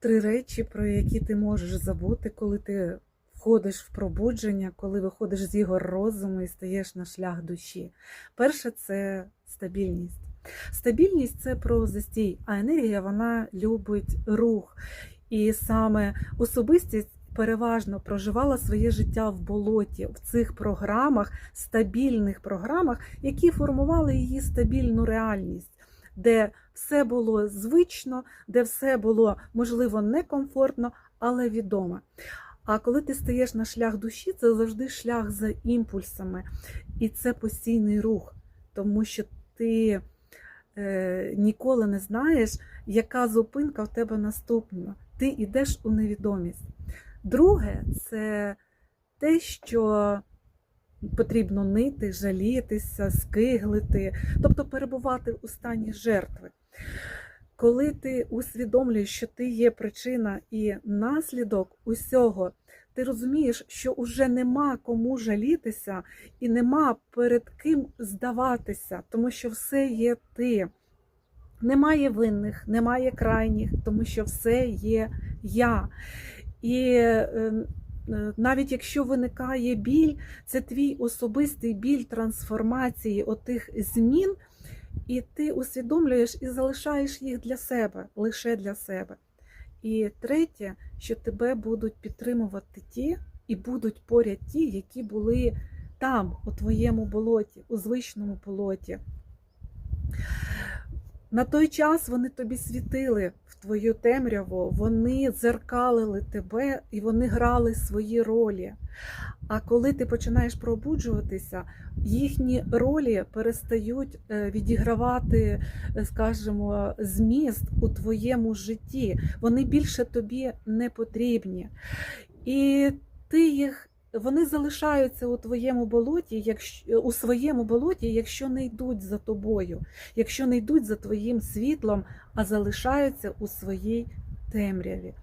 три речі, про які ти можеш забути, коли ти входиш в пробудження, коли виходиш з ігор розуму і стаєш на шлях душі. Перше це стабільність. Стабільність це про застій, а енергія вона любить рух. І саме особистість переважно проживала своє життя в болоті, в цих програмах, стабільних програмах, які формували її стабільну реальність, де все було звично, де все було, можливо, некомфортно, але відомо. А коли ти стаєш на шлях душі, це завжди шлях за імпульсами, і це постійний рух, тому що ти е, ніколи не знаєш, яка зупинка в тебе наступна. Ти йдеш у невідомість. Друге, це те, що потрібно нити, жалітися, скиглити, тобто перебувати у стані жертви. Коли ти усвідомлюєш, що ти є причина і наслідок усього, ти розумієш, що вже нема кому жалітися і нема перед ким здаватися, тому що все є ти. Немає винних, немає крайніх, тому що все є я. І е, е, навіть якщо виникає біль, це твій особистий біль трансформації отих змін, і ти усвідомлюєш і залишаєш їх для себе, лише для себе. І третє, що тебе будуть підтримувати ті, і будуть поряд ті, які були там, у твоєму болоті, у звичному болоті. На той час вони тобі світили в твою темряву, вони дзеркалили тебе і вони грали свої ролі. А коли ти починаєш пробуджуватися, їхні ролі перестають е, відігравати, е, скажімо, зміст у твоєму житті. Вони більше тобі не потрібні. І ти їх. Вони залишаються у твоєму болоті, якщо у своєму болоті, якщо не йдуть за тобою, якщо не йдуть за твоїм світлом, а залишаються у своїй темряві.